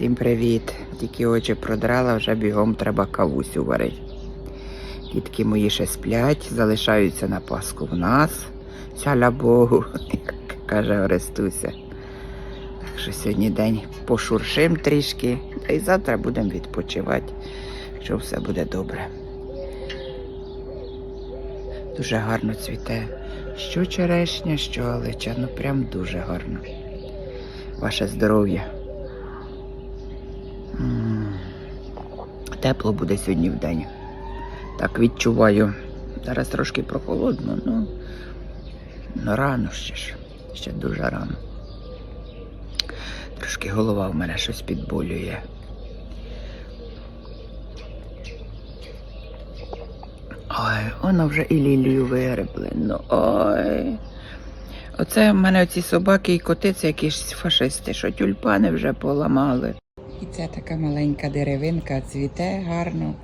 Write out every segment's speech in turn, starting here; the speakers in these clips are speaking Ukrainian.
Всім привіт! Тільки очі продрала, вже бігом треба кавусю варити. Дітки мої ще сплять, залишаються на Пасху в нас. Сяля Богу, як каже Орестуся. Так що сьогодні день пошуршим трішки, та й завтра будемо відпочивати, що все буде добре. Дуже гарно цвіте. Що черешня, що алеча, ну прям дуже гарно. Ваше здоров'я. Тепло буде сьогодні в день. Так відчуваю. Зараз трошки прохолодно, ну, ну рано ще ж. Ще дуже рано. Трошки голова в мене щось підболює. Ой, воно вже і лілію вигребли. Ну ой. Оце в мене оці собаки і коти, це якісь фашисти, що тюльпани вже поламали. І це така маленька деревинка, цвіте гарно.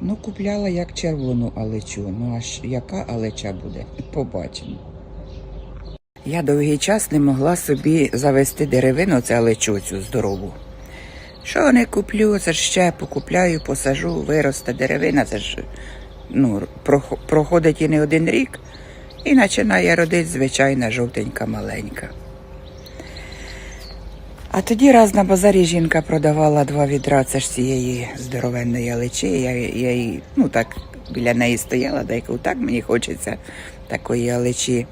Ну, купляла як червону алечу. Ну, аж яка алеча буде? Побачимо. Я довгий час не могла собі завести деревину, це алечу цю здорову. Що не куплю, це ж ще покупляю, посажу, виросте деревина, це ж ну, проходить і не один рік, і починає родити звичайна жовтенька маленька. А тоді раз на базарі жінка продавала два відра це ж цієї здоровенної алечі. Я, я їй, ну так, біля неї стояла, й так мені хочеться такої алечі.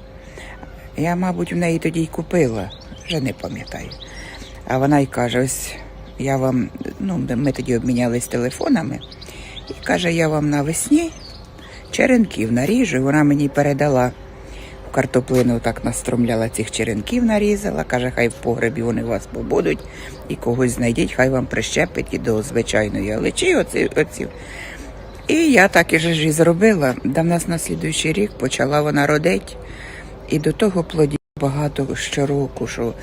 Я, мабуть, в неї тоді й купила, вже не пам'ятаю. А вона й каже: ось я вам, ну, ми тоді обмінялись телефонами, і каже, я вам навесні черенків наріжу. Вона мені передала картоплину, так настромляла цих черенків, нарізала. Каже, хай в погребі вони вас побудуть і когось знайдіть, хай вам прищепить і до звичайної алечі. Оці, оці. І я так і ж і зробила. Да в нас на слідуючий рік почала вона родити. І до того плодів багато щороку, що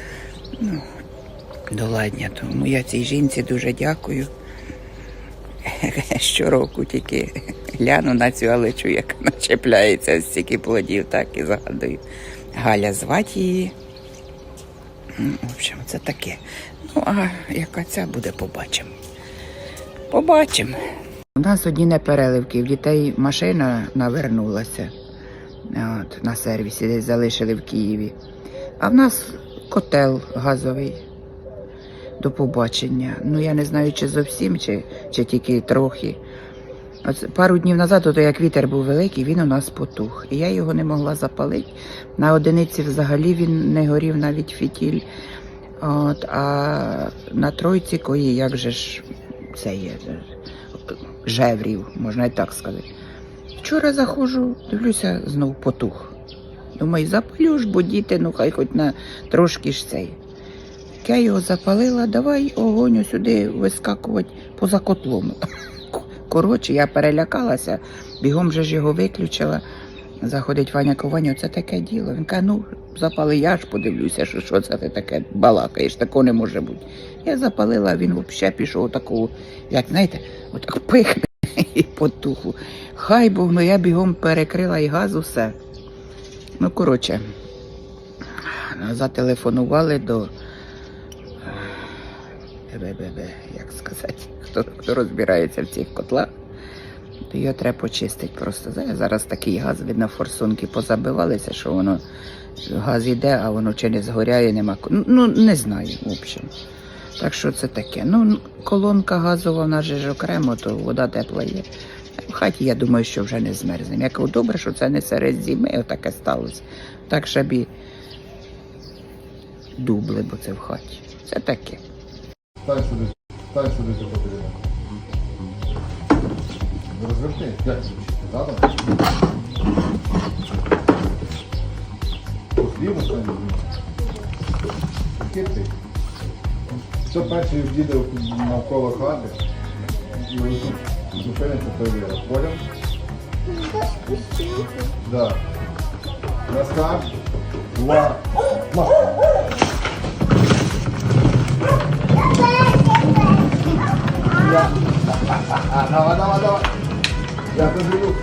ну, доладня. Тому я цій жінці дуже дякую. Щороку тільки гляну на цю алечу, як начепляється з стільки плодів, так і згадую. Галя звати її. М, В общем, це таке. Ну, а яка ця буде, побачимо. Побачимо. У нас одні непереливки, в дітей машина навернулася от, на сервісі, десь залишили в Києві. А в нас котел газовий до побачення. Ну я не знаю, чи зовсім, чи, чи тільки трохи. От пару днів назад, ото як вітер був великий, він у нас потух. І я його не могла запалити. На одиниці взагалі він не горів навіть фітіль. От, а на тройці кої, як же ж це є, е, жеврів, можна і так сказати. Вчора заходжу, дивлюся, знов потух. Думаю, запалю ж, бо діти, ну хай хоч на трошки ж цей. Я його запалила, давай огонь сюди вискакувати поза котлом. Коротше, я перелякалася, бігом же ж його виключила. Заходить Ваня Кованя, це таке діло. Він каже, ну, запали, я ж подивлюся, що, що це ти таке балакаєш, такого не може бути. Я запалила, він взагалі пішов такого, як знаєте, отак пихне і потухло. Хай Бог, ну я бігом перекрила і газ, усе. Ну, коротше, зателефонували до як сказати, хто, хто розбирається в цих котлах, то його треба почистити просто. Зараз- такий газ, видно, форсунки позабивалися, що воно газ іде, а воно чи не згоряє, нема. Ну, не знаю, в общем. Так що це таке. Ну, колонка газова, вона ж окремо, то вода тепла є. В хаті, я думаю, що вже не змерзнемо. Я кажу, добре, що це не серед зими, отаке сталося. Так, щоб і дубли, бо це в хаті. Це таке. Стань сюди, стань сюди, що потрібно. Розверти. Як це вчити? Задом? Послівно стань Кити. Все перший їде навколо хати. І зупиниться той вираз. Поняв? Да. Два. Два. А, давай, давай, давай. Я подивлю.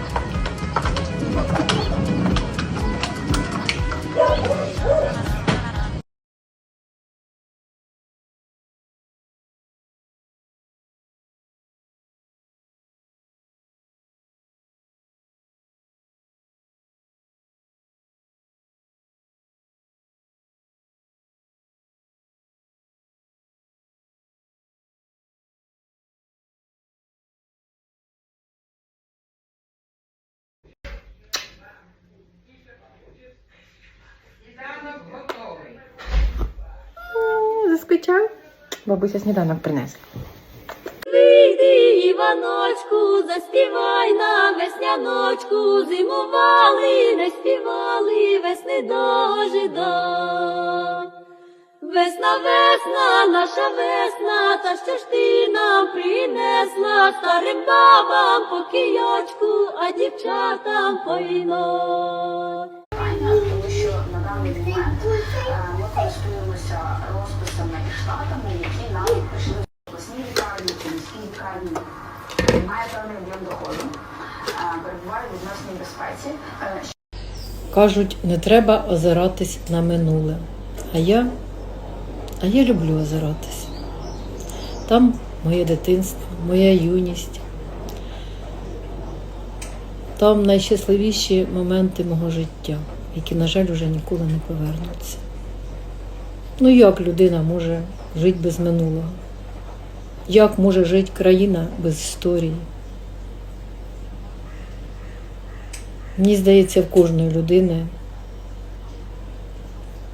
Випий? Бабуся сніданок принесла. Вийди, Іваночку, заспівай нам весняночку, зимували, не співали, весни дожида. Весна, весна, наша весна, та що ж ти нам принесла старим бабам по кійочку, а дівчатам по віно. Користуємося розписами і штатами, які нам прийшли в обласній лікарні, чи міській лікарні. Має певний об'єм доходу, е, перебуває в відносній безпеці. Е, Кажуть, не треба озиратись на минуле. А я, а я люблю озиратись. Там моє дитинство, моя юність. Там найщасливіші моменти мого життя, які, на жаль, вже ніколи не повернуться. Ну як людина може жити без минулого? Як може жити країна без історії? Мені здається, в кожної людини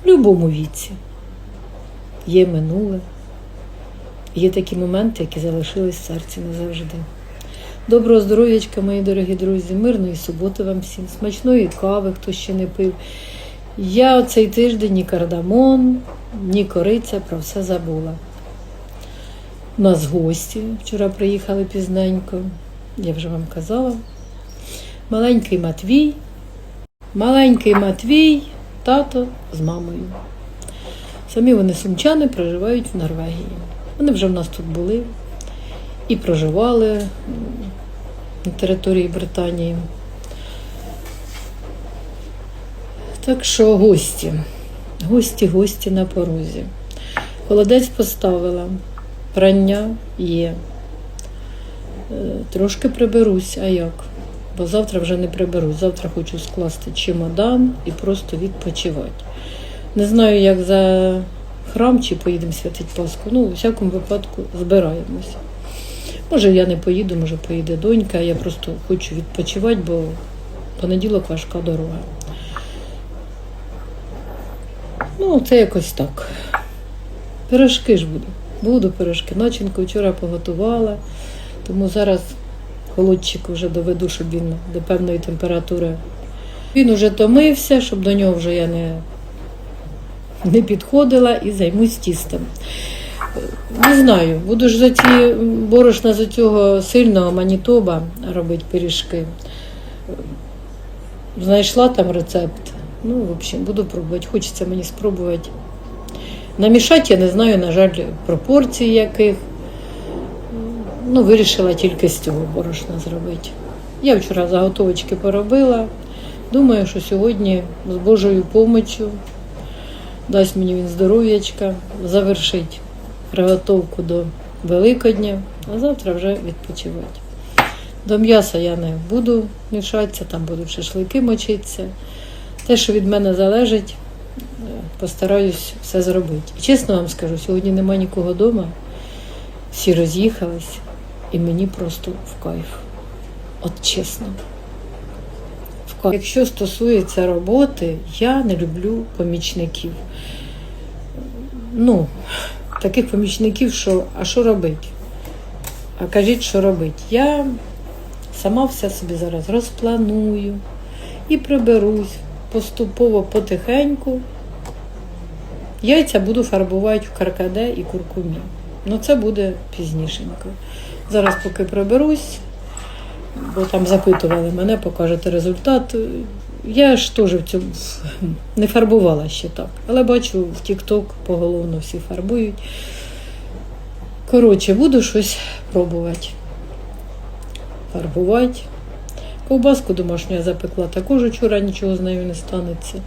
в будь-якому віці є минуле, є такі моменти, які залишились в серці назавжди. Доброго здоров'ячка, мої дорогі друзі, мирної суботи вам всім, смачної кави, хто ще не пив. Я оцей тиждень ні кардамон, ні кориця про все забула. У нас гості вчора приїхали пізненько, я вже вам казала. Маленький Матвій, маленький Матвій, тато з мамою. Самі вони сумчани проживають в Норвегії. Вони вже в нас тут були і проживали на території Британії. Так що гості, гості, гості на порозі. Холодець поставила, прання є. Е, Трошки приберусь, а як? Бо завтра вже не приберусь. Завтра хочу скласти чемодан і просто відпочивати. Не знаю, як за храм чи поїдемо святити Пасху. Ну, у всякому випадку збираємося. Може, я не поїду, може поїде донька. Я просто хочу відпочивати, бо понеділок важка дорога. Ну, це якось так. Пирожки ж буду. Буду пирожки. Начинку вчора поготувала, тому зараз холодчик вже доведу, щоб він до певної температури. Він уже томився, щоб до нього вже я не, не підходила і займусь тістом. Не знаю, буду ж за ці борошна з цього сильного манітоба робити пиріжки. Знайшла там рецепт. Ну, в общем, буду пробувати. Хочеться мені спробувати. Намішати я не знаю, на жаль, пропорції яких. Ну, вирішила тільки з цього борошна зробити. Я вчора заготовочки поробила. Думаю, що сьогодні з Божою помочю дасть мені він здоров'ячка, завершить приготовку до Великодня, а завтра вже відпочивати. До м'яса я не буду мішатися, там будуть шашлики мочитися. Те, що від мене залежить, е, постараюсь все зробити. Чесно вам скажу, сьогодні нема нікого вдома, всі роз'їхались, і мені просто в кайф. От чесно. В кайф. Якщо стосується роботи, я не люблю помічників. Ну, таких помічників, що а що робити? А кажіть, що робити? Я сама все собі зараз розпланую і приберусь поступово потихеньку. Яйця буду фарбувати в каркаде і куркумі. Ну це буде пізнішенько. Зараз поки приберусь, бо там запитували мене, покажете результат. Я ж теж в цьому не фарбувала ще так, але бачу в TikTok поголовно всі фарбують. Коротше, буду щось пробувати. Фарбувати. Ковбаску домашню я запекла, також вчора нічого з нею не станеться.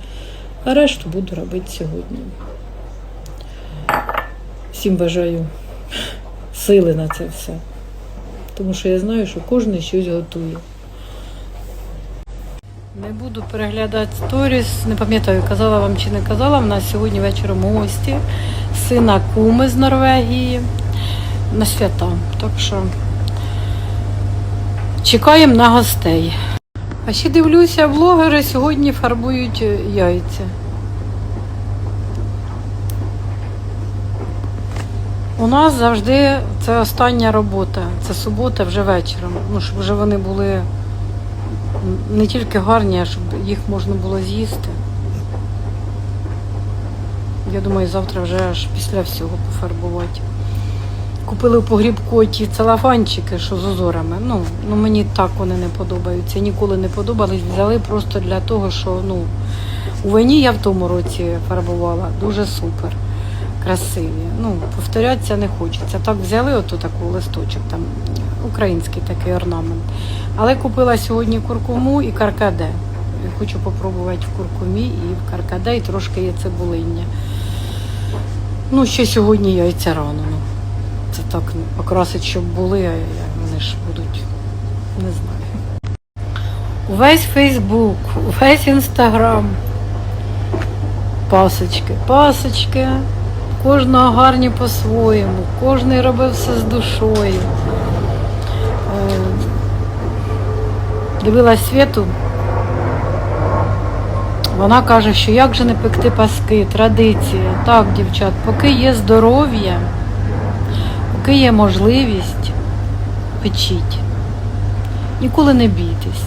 А решту буду робити сьогодні. Всім бажаю сили на це все. Тому що я знаю, що кожен щось готує. Не буду переглядати сторіс, не пам'ятаю, казала вам чи не казала. У нас сьогодні вечором гості, сина куми з Норвегії на свята. Так що чекаємо на гостей. А ще дивлюся, блогери сьогодні фарбують яйця. У нас завжди це остання робота, це субота вже вечором. Ну, щоб вже вони були не тільки гарні, а щоб їх можна було з'їсти. Я думаю, завтра вже аж після всього пофарбувати. Купили в погрібку ті целофанчики, що з узорами. Ну, ну мені так вони не подобаються. Ніколи не подобались. Взяли просто для того, що ну, у війні я в тому році фарбувала. Дуже супер. Красиві. Ну, повторятися не хочеться. Так взяли оту таку листочок, там український такий орнамент. Але купила сьогодні куркуму і каркаде. Хочу попробувати в куркумі і в каркаде, і трошки є цибулиння. Ну, ще сьогодні яйця рано. Це так покрасить, щоб були, а вони ж будуть, не знаю. Увесь Фейсбук, увесь Інстаграм. Пасочки, пасочки. Кожного гарні по-своєму, кожен робив все з душою. Е, Дивилась світу. Вона каже, що як же не пекти паски, традиція. Так, дівчат, поки є здоров'я, поки є можливість, печіть. Ніколи не бійтесь.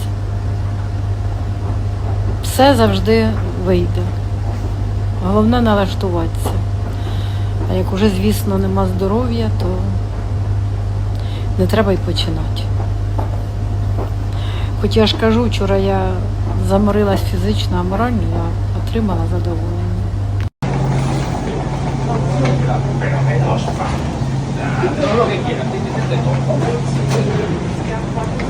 Все завжди вийде. Головне налаштуватися. А як уже, звісно, нема здоров'я, то не треба й починати. Хоч я ж кажу, вчора я заморилась фізично, а морально я отримала задоволення. Thank you.